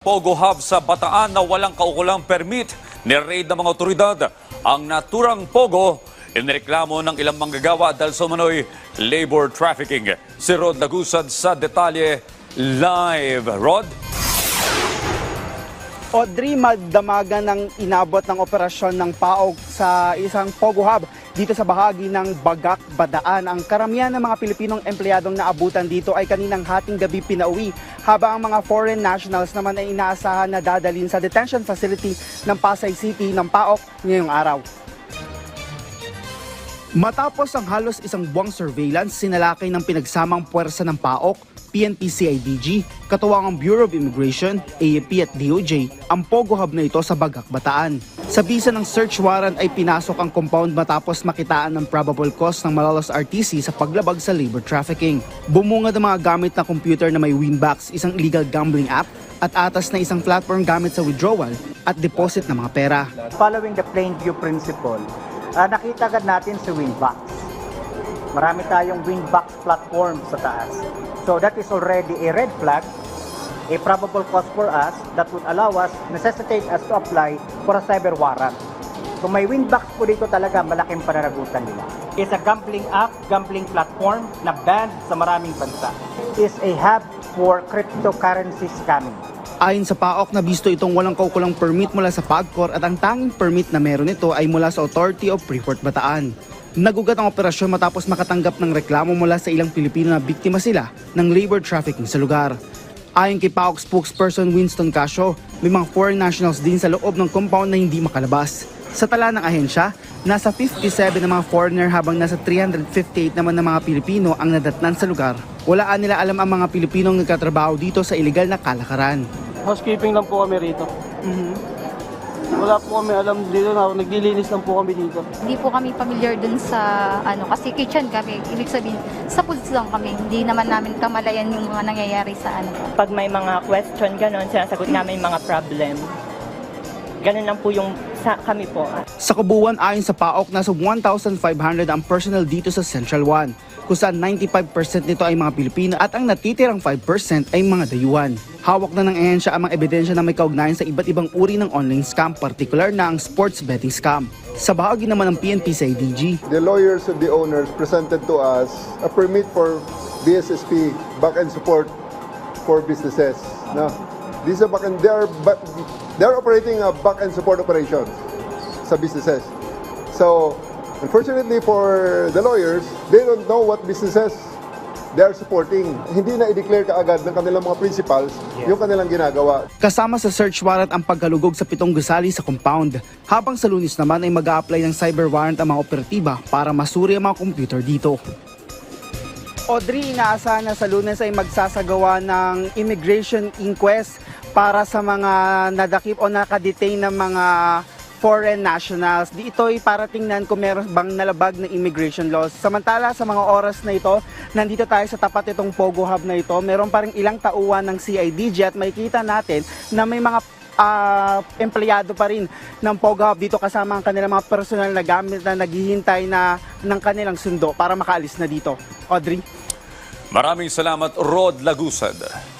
Pogo Hub sa Bataan na walang kaukulang permit ni raid ng mga otoridad. Ang naturang Pogo, inireklamo ng ilang manggagawa dahil sa labor trafficking. Si Rod Lagusad sa detalye live. Rod? Audrey, magdamagan ng inabot ng operasyon ng PAOK sa isang Pogo Hub dito sa bahagi ng Bagak, Badaan. Ang karamihan ng mga Pilipinong empleyadong naabutan dito ay kaninang hating gabi pinauwi habang ang mga foreign nationals naman ay inaasahan na dadalhin sa detention facility ng Pasay City ng PAOK ngayong araw. Matapos ang halos isang buwang surveillance, sinalakay ng pinagsamang puwersa ng PAOK, PNP CIDG, katuwang ang Bureau of Immigration, AFP at DOJ, ang Pogo Hub na ito sa Bagak, Bataan. Sa bisa ng search warrant ay pinasok ang compound matapos makitaan ng probable cause ng Malolos RTC sa paglabag sa labor trafficking. Bumungad ang mga gamit na computer na may Winbacks, isang illegal gambling app, at atas na isang platform gamit sa withdrawal at deposit ng mga pera. following the plain view principle, ah, nakita agad natin si Winbox. Marami tayong Winbox platform sa taas. So that is already a red flag, a probable cause for us that would allow us, necessitate us to apply for a cyber warrant. Kung may Winbox po dito talaga, malaking pananagutan nila. It's a gambling app, gambling platform na banned sa maraming bansa. Is a hub for cryptocurrency scamming. Ayon sa PAOK, nabisto itong walang kaukulang permit mula sa PAGCOR at ang tanging permit na meron ito ay mula sa Authority of Freeport Bataan. Nagugat ang operasyon matapos makatanggap ng reklamo mula sa ilang Pilipino na biktima sila ng labor trafficking sa lugar. Ayon kay PAOK spokesperson Winston Casio, may mga foreign nationals din sa loob ng compound na hindi makalabas. Sa tala ng ahensya, nasa 57 na mga foreigner habang nasa 358 naman ng mga Pilipino ang nadatnan sa lugar. Walaan nila alam ang mga Pilipinong nagkatrabaho dito sa illegal na kalakaran. Housekeeping lang po kami rito. Wala po kami alam dito na naglilinis lang po kami dito. Hindi po kami familiar dun sa ano kasi kitchen kami. Ibig sabihin, sa foods lang kami. Hindi naman namin kamalayan yung mga nangyayari sa ano. pag may mga question ganon, sinasagot namin yung mga problem. Ganun lang po yung sa kami po. Sa kabuuan ayon sa PAOK, nasa 1,500 ang personnel dito sa Central 1, kung saan 95% nito ay mga Pilipino at ang natitirang 5% ay mga dayuhan. Hawak na ng ehensya ang mga ebidensya na may kaugnayan sa iba't ibang uri ng online scam, partikular na ang sports betting scam. Sa bahagi naman ng PNP sa IDG, the lawyers of the owners presented to us a permit for BSSP back-end support for businesses. No, these are back-end. They are they are operating a back-end support operations sa businesses. So, unfortunately for the lawyers, they don't know what businesses they are supporting. Hindi na i-declare kaagad ng kanilang mga principals yung kanilang ginagawa. kasama sa search warrant ang pagkalugog sa pitong gusali sa compound. Habang sa lunis naman ay mag apply ng cyber warrant ang mga operatiba para masuri ang mga computer dito. Audrey, inaasahan na sa lunes ay magsasagawa ng immigration inquest para sa mga nadakip o nakadetain ng mga foreign nationals. Di ay para tingnan kung meron bang nalabag ng immigration laws. Samantala sa mga oras na ito, nandito tayo sa tapat itong Pogo Hub na ito. Meron pa rin ilang tauhan ng CIDG at makikita natin na may mga ah, empleyado pa rin ng Pogo Hub dito kasama ang kanilang mga personal na gamit na naghihintay na ng kanilang sundo para makaalis na dito. Audrey? Maraming salamat, Rod Lagusad.